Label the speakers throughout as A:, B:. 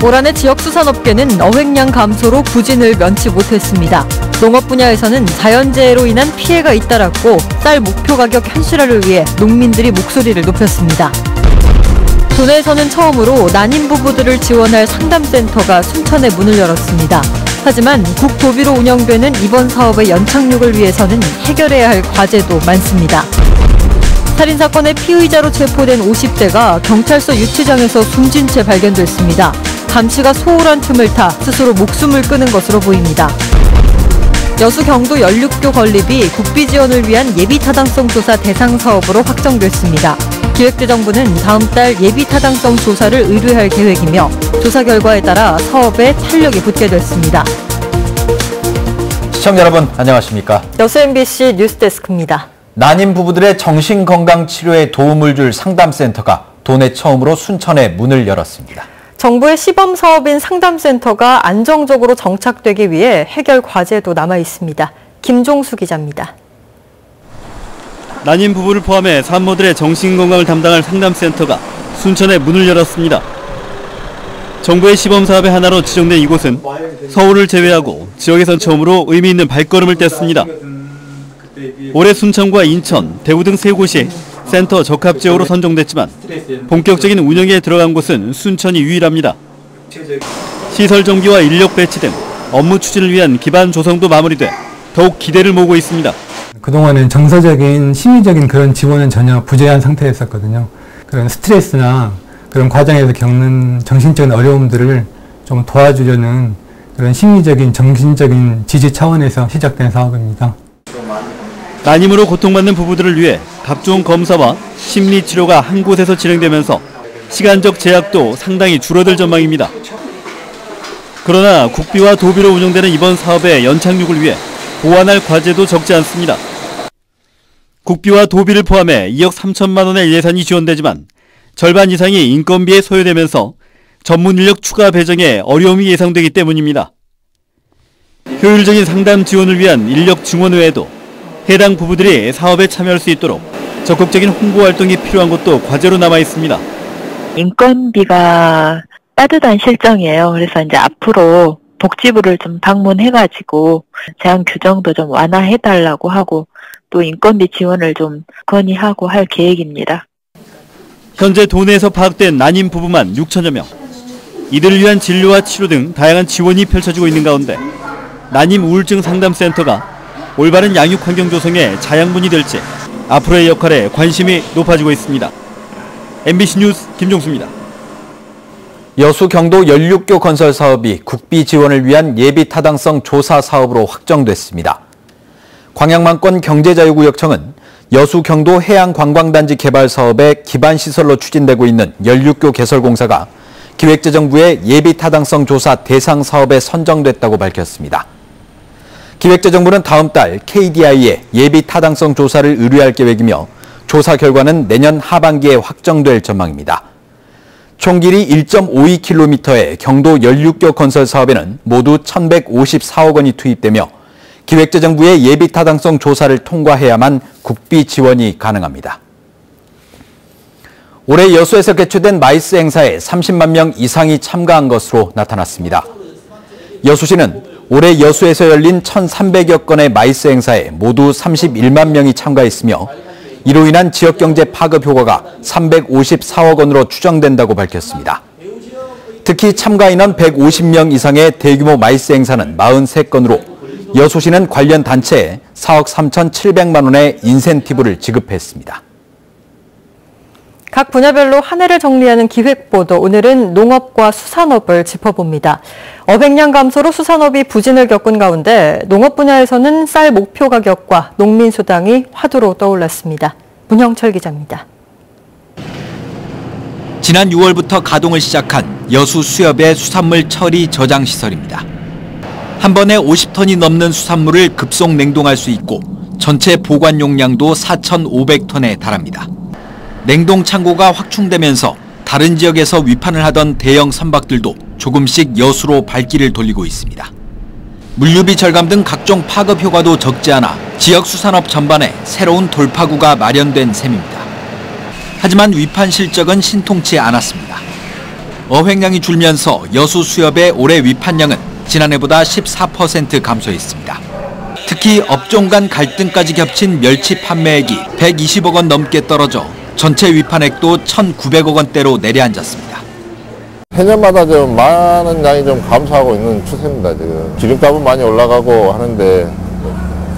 A: 올 한해 지역 수산업계는 어획량 감소로 부진을 면치 못했습니다. 농업 분야에서는 자연재해로 인한 피해가 잇따랐고 쌀 목표 가격 현실화를 위해 농민들이 목소리를 높였습니다. 도내에서는 처음으로 난임 부부들을 지원할 상담센터가 순천에 문을 열었습니다. 하지만 국도비로 운영되는 이번 사업의 연착륙을 위해서는 해결해야 할 과제도 많습니다. 살인사건의 피의자로 체포된 50대가 경찰서 유치장에서 숨진 채 발견됐습니다. 감시가 소홀한 틈을 타 스스로 목숨을 끊은 것으로 보입니다. 여수 경도 연륙교 건립이 국비 지원을 위한 예비 타당성 조사 대상 사업으로 확정됐습니다. 기획재정부는 다음 달 예비 타당성 조사를 의뢰할 계획이며 조사 결과에 따라 사업에 탄력이 붙게 됐습니다.
B: 시청자 여러분 안녕하십니까?
A: 여수 MBC 뉴스데스크입니다.
B: 난임 부부들의 정신건강 치료에 도움을 줄 상담센터가 도내 처음으로 순천에 문을 열었습니다.
A: 정부의 시범 사업인 상담센터가 안정적으로 정착되기 위해 해결 과제도 남아 있습니다. 김종수 기자입니다.
C: 난임 부부를 포함해 산모들의 정신건강을 담당할 상담센터가 순천에 문을 열었습니다. 정부의 시범 사업의 하나로 지정된 이곳은 서울을 제외하고 지역에선 처음으로 의미 있는 발걸음을 뗐습니다. 올해 순천과 인천, 대구 등 세 곳이 센터 적합 지역으로 선정됐지만 본격적인 운영에 들어간 곳은 순천이 유일합니다. 시설 정비와 인력 배치 등 업무 추진을 위한 기반 조성도 마무리돼 더욱 기대를 모으고 있습니다.
D: 그동안은 정서적인 심리적인 그런 지원은 전혀 부재한 상태였었거든요. 그런 스트레스나 그런 과정에서 겪는 정신적인 어려움들을 좀 도와주려는 그런 심리적인 정신적인 지지 차원에서 시작된 사업입니다.
C: 난임으로 고통받는 부부들을 위해 각종 검사와 심리 치료가 한 곳에서 진행되면서 시간적 제약도 상당히 줄어들 전망입니다. 그러나 국비와 도비로 운영되는 이번 사업의 연착륙을 위해 보완할 과제도 적지 않습니다. 국비와 도비를 포함해 2억 3천만 원의 예산이 지원되지만 절반 이상이 인건비에 소요되면서 전문 인력 추가 배정에 어려움이 예상되기 때문입니다. 효율적인 상담 지원을 위한 인력 증원 외에도 해당 부부들이 사업에 참여할 수 있도록 적극적인 홍보 활동이 필요한 것도 과제로 남아 있습니다.
E: 인건비가 따뜻한 실정이에요. 그래서 이제 앞으로 복지부를 좀 방문해가지고 제한 규정도 좀 완화해달라고 하고 또 인건비 지원을 좀 건의하고 할 계획입니다.
C: 현재 도내에서 파악된 난임 부부만 6천여 명. 이들을 위한 진료와 치료 등 다양한 지원이 펼쳐지고 있는 가운데 난임 우울증 상담센터가 올바른 양육 환경 조성에 자양분이 될지 앞으로의 역할에 관심이 높아지고 있습니다. MBC 뉴스 김종수입니다.
B: 여수 경도 연륙교 건설 사업이 국비 지원을 위한 예비 타당성 조사 사업으로 확정됐습니다. 광양만권 경제자유구역청은 여수 경도 해양 관광단지 개발 사업의 기반 시설로 추진되고 있는 연륙교 개설 공사가 기획재정부의 예비 타당성 조사 대상 사업에 선정됐다고 밝혔습니다. 기획재정부는 다음 달 KDI에 예비 타당성 조사를 의뢰할 계획이며 조사 결과는 내년 하반기에 확정될 전망입니다. 총 길이 1.52km의 경도 연륙교 건설 사업에는 모두 1,154억 원이 투입되며 기획재정부의 예비 타당성 조사를 통과해야만 국비 지원이 가능합니다. 올해 여수에서 개최된 마이스 행사에 30만 명 이상이 참가한 것으로 나타났습니다. 여수시는 올해 여수에서 열린 1,300여 건의 마이스 행사에 모두 31만 명이 참가했으며 이로 인한 지역 경제 파급 효과가 354억 원으로 추정된다고 밝혔습니다. 특히 참가 인원 150명 이상의 대규모 마이스 행사는 43건으로 여수시는 관련 단체에 4억 3,700만 원의 인센티브를 지급했습니다.
A: 각 분야별로 한 해를 정리하는 기획보도 오늘은 농업과 수산업을 짚어봅니다. 어획량 감소로 수산업이 부진을 겪은 가운데 농업 분야에서는 쌀 목표 가격과 농민 수당이 화두로 떠올랐습니다. 문형철 기자입니다.
F: 지난 6월부터 가동을 시작한 여수 수협의 수산물 처리 저장 시설입니다. 한 번에 50톤이 넘는 수산물을 급속 냉동할 수 있고 전체 보관 용량도 4,500톤에 달합니다. 냉동 창고가 확충되면서 다른 지역에서 위판을 하던 대형 선박들도 조금씩 여수로 발길을 돌리고 있습니다. 물류비 절감 등 각종 파급 효과도 적지 않아 지역 수산업 전반에 새로운 돌파구가 마련된 셈입니다. 하지만 위판 실적은 신통치 않았습니다. 어획량이 줄면서 여수 수협의 올해 위판량은 지난해보다 14% 감소했습니다. 특히 업종 간 갈등까지 겹친 멸치 판매액이 120억 원 넘게 떨어져 전체 위판액도 1,900억 원대로 내려앉았습니다.
G: 해년마다 좀 많은 양이 좀 감소하고 있는 추세입니다, 지금. 기름값은 많이 올라가고 하는데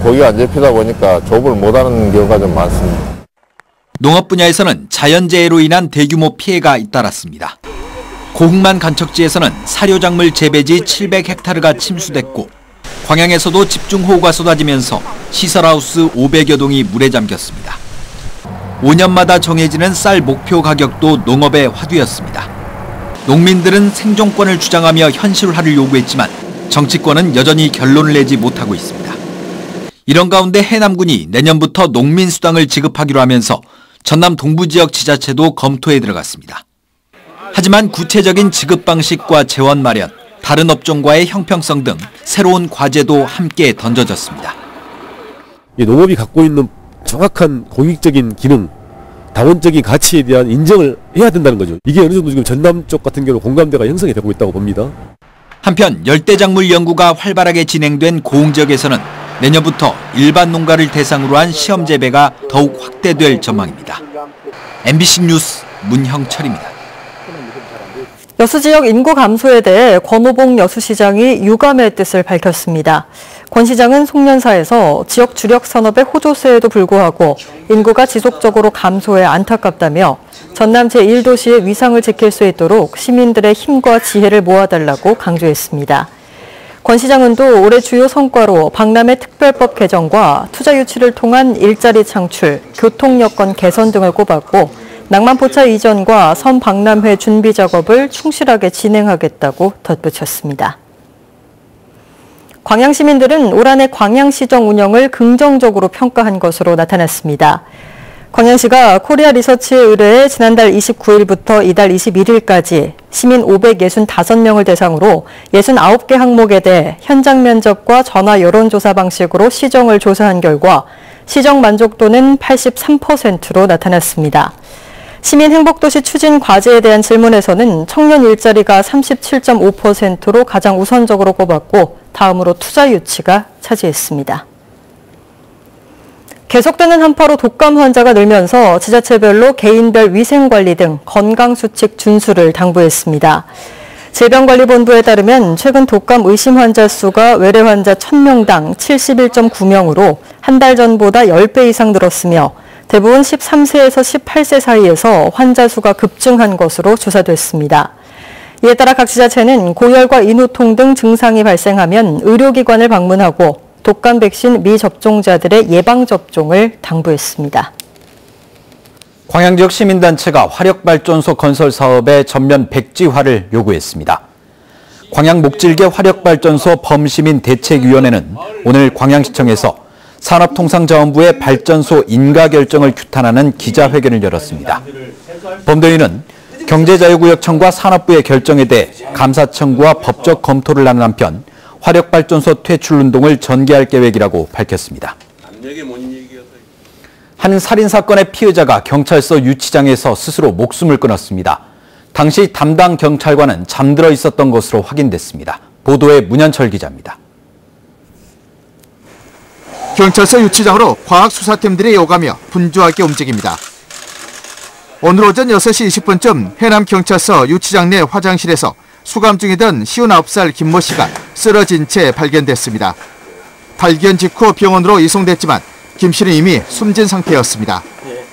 G: 고기가 안 잡히다 보니까 조업을 못하는 경우가 좀 많습니다.
F: 농업 분야에서는 자연재해로 인한 대규모 피해가 잇따랐습니다. 고흥만 간척지에서는 사료작물 재배지 700헥타르가 침수됐고 광양에서도 집중호우가 쏟아지면서 시설하우스 500여 동이 물에 잠겼습니다. 5년마다 정해지는 쌀 목표 가격도 농업의 화두였습니다. 농민들은 생존권을 주장하며 현실화를 요구했지만 정치권은 여전히 결론을 내지 못하고 있습니다. 이런 가운데 해남군이 내년부터 농민 수당을 지급하기로 하면서 전남 동부 지역 지자체도 검토에 들어갔습니다. 하지만 구체적인 지급 방식과 재원 마련, 다른 업종과의 형평성 등 새로운 과제도 함께 던져졌습니다.
H: 이 농업이 갖고 있는 정확한 공익적인 기능, 다원적인 가치에 대한 인정을 해야 된다는 거죠. 이게 어느 정도 지금 전남 쪽 같은 경우 공감대가 형성이 되고 있다고 봅니다.
F: 한편 열대작물 연구가 활발하게 진행된 고흥 지역에서는 내년부터 일반 농가를 대상으로 한 시험 재배가 더욱 확대될 전망입니다. MBC 뉴스 문형철입니다.
A: 여수 지역 인구 감소에 대해 권오봉 여수시장이 유감의 뜻을 밝혔습니다. 권 시장은 송년사에서 지역 주력 산업의 호조세에도 불구하고 인구가 지속적으로 감소해 안타깝다며 전남 제1도시의 위상을 지킬 수 있도록 시민들의 힘과 지혜를 모아달라고 강조했습니다. 권 시장은 또 올해 주요 성과로 박람회 특별법 개정과 투자 유치를 통한 일자리 창출, 교통 여건 개선 등을 꼽았고 낭만포차 이전과 선 박람회 준비 작업을 충실하게 진행하겠다고 덧붙였습니다. 광양 시민들은 올 한해 광양시정 운영을 긍정적으로 평가한 것으로 나타났습니다. 광양시가 코리아 리서치에 의뢰해 지난달 29일부터 이달 21일까지 시민 565명을 대상으로 69개 항목에 대해 현장 면접과 전화 여론조사 방식으로 시정을 조사한 결과 시정 만족도는 83%로 나타났습니다. 시민 행복도시 추진 과제에 대한 질문에서는 청년 일자리가 37.5%로 가장 우선적으로 꼽았고 다음으로 투자 유치가 차지했습니다. 계속되는 한파로 독감 환자가 늘면서 지자체별로 개인별 위생관리 등 건강수칙 준수를 당부했습니다. 질병관리본부에 따르면 최근 독감 의심 환자 수가 외래 환자 1000명당 71.9명으로 한 달 전보다 10배 이상 늘었으며 대부분 13세에서 18세 사이에서 환자 수가 급증한 것으로 조사됐습니다. 이에 따라 각 지자체는 고열과 인후통 등 증상이 발생하면 의료기관을 방문하고 독감 백신 미접종자들의 예방접종을 당부했습니다.
B: 광양 지역 시민단체가 화력발전소 건설 사업의 전면 백지화를 요구했습니다. 광양 목질계 화력발전소 범시민 대책위원회는 오늘 광양시청에서 산업통상자원부의 발전소 인가 결정을 규탄하는 기자회견을 열었습니다. 범대위는 경제자유구역청과 산업부의 결정에 대해 감사청구와 법적 검토를 하는 한편 화력발전소 퇴출 운동을 전개할 계획이라고 밝혔습니다. 한 살인사건의 피해자가 경찰서 유치장에서 스스로 목숨을 끊었습니다. 당시 담당 경찰관은 잠들어 있었던 것으로 확인됐습니다. 보도에 문현철 기자입니다.
I: 경찰서 유치장으로 과학수사팀들이 오가며 분주하게 움직입니다. 오늘 오전 6시 20분쯤 해남경찰서 유치장 내 화장실에서 수감 중이던 59살 김모 씨가 쓰러진 채 발견됐습니다. 발견 직후 병원으로 이송됐지만 김 씨는 이미 숨진 상태였습니다.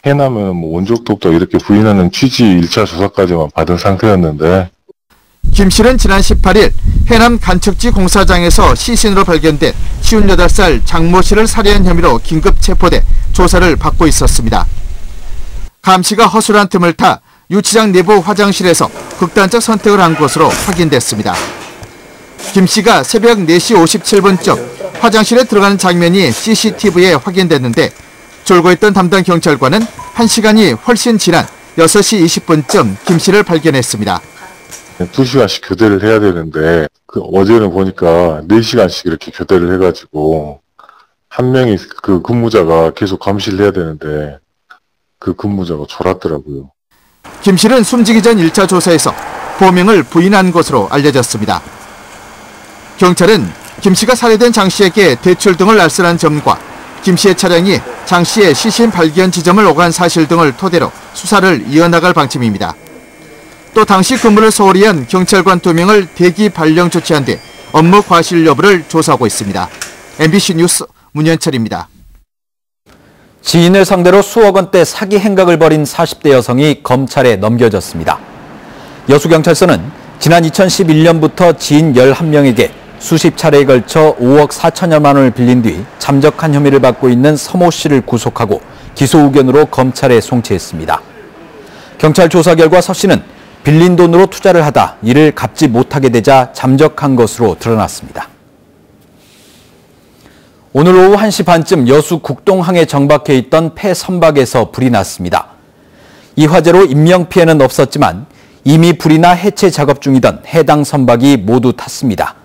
J: 해남은 뭐 원적 독도 이렇게 부인하는 취지 1차 조사까지만 받은 상태였는데
I: 김 씨는 지난 18일 해남 간척지 공사장에서 시신으로 발견된 58살 장모 씨를 살해한 혐의로 긴급 체포돼 조사를 받고 있었습니다. 감 씨가 허술한 틈을 타 유치장 내부 화장실에서 극단적 선택을 한 것으로 확인됐습니다. 김 씨가 새벽 4시 57분쯤 화장실에 들어가는 장면이 CCTV에 확인됐는데 졸고 있던 담당 경찰관은 1시간이 훨씬 지난 6시 20분쯤 김 씨를 발견했습니다.
J: 2시간씩 교대를 해야 되는데 그 어제는 보니까 4시간씩 이렇게 교대를 해가지고 한 명이 그 근무자가 계속 감시를 해야 되는데 그 근무자가 졸았더라고요.
I: 김 씨는 숨지기 전 1차 조사에서 범행을 부인한 것으로 알려졌습니다. 경찰은 김 씨가 살해된 장 씨에게 대출 등을 알선한 점과 김 씨의 차량이 장 씨의 시신 발견 지점을 오간 사실 등을 토대로 수사를 이어나갈 방침입니다. 또 당시 근무를 소홀히 한 경찰관 2명을 대기 발령 조치한 뒤 업무 과실 여부를 조사하고 있습니다. MBC 뉴스 문현철입니다.
B: 지인을 상대로 수억 원대 사기 행각을 벌인 40대 여성이 검찰에 넘겨졌습니다. 여수경찰서는 지난 2011년부터 지인 11명에게 수십 차례에 걸쳐 5억 4천여만 원을 빌린 뒤 잠적한 혐의를 받고 있는 서모 씨를 구속하고 기소 의견으로 검찰에 송치했습니다. 경찰 조사 결과 서 씨는 빌린 돈으로 투자를 하다 이를 갚지 못하게 되자 잠적한 것으로 드러났습니다. 오늘 오후 1시 반쯤 여수 국동항에 정박해 있던 폐 선박에서 불이 났습니다. 이 화재로 인명피해는 없었지만 이미 불이 나 해체 작업 중이던 해당 선박이 모두 탔습니다.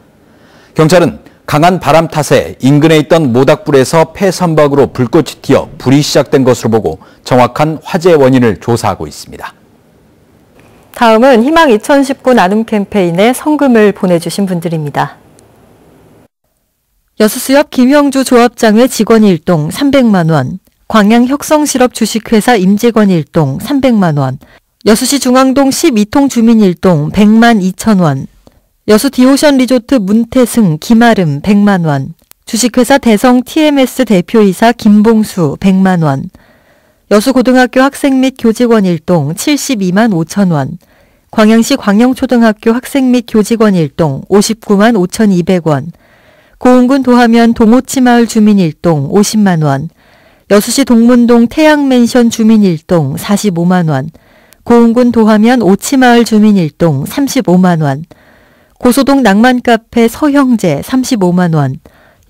B: 경찰은 강한 바람 탓에 인근에 있던 모닥불에서 폐 선박으로 불꽃이 튀어 불이 시작된 것으로 보고 정확한 화재 원인을 조사하고 있습니다.
A: 다음은 희망 2019 나눔 캠페인에 성금을 보내주신 분들입니다. 여수수협 김형주 조합장회 직원 일동 300만 원, 광양 혁성실업 주식회사 임직원 일동 300만 원, 여수시 중앙동 12통 주민 일동 100만 2천 원, 여수 디오션 리조트 문태승 김아름 100만 원, 주식회사 대성 TMS 대표이사 김봉수 100만 원, 여수고등학교 학생 및 교직원 일동 72만 5천 원, 광양시 광영초등학교 학생 및 교직원 일동 59만 5,200원, 고흥군 도하면 동호치마을 주민 일동 50만 원, 여수시 동문동 태양맨션 주민 일동 45만 원, 고흥군 도하면 오치마을 주민 일동 35만 원, 고소동 낭만카페 서형제 35만 원,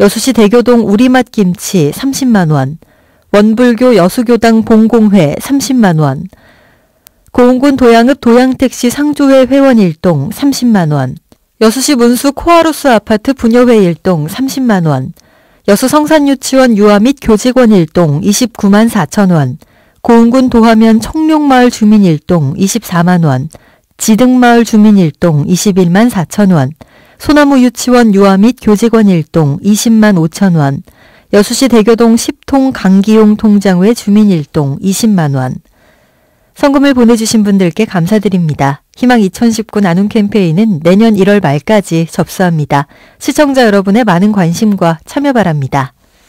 A: 여수시 대교동 우리맛 김치 30만 원, 원불교 여수교당 봉공회 30만 원, 고흥군 도양읍 도양택시 상조회 회원 일동 30만 원, 여수시 문수 코아로스 아파트 부녀회 일동 30만 원, 여수 성산유치원 유아 및 교직원 일동 29만 4천 원, 고흥군 도하면 청룡마을 주민 일동 24만 원, 지등마을 주민 일동 21만 4천 원, 소나무 유치원 유아 및 교직원 일동 20만 5천 원, 여수시 대교동 10통 강기용 통장회 주민 일동 20만 원. 성금을 보내주신 분들께 감사드립니다. 희망 2019 나눔 캠페인은 내년 1월 말까지 접수합니다. 시청자 여러분의 많은 관심과 참여 바랍니다.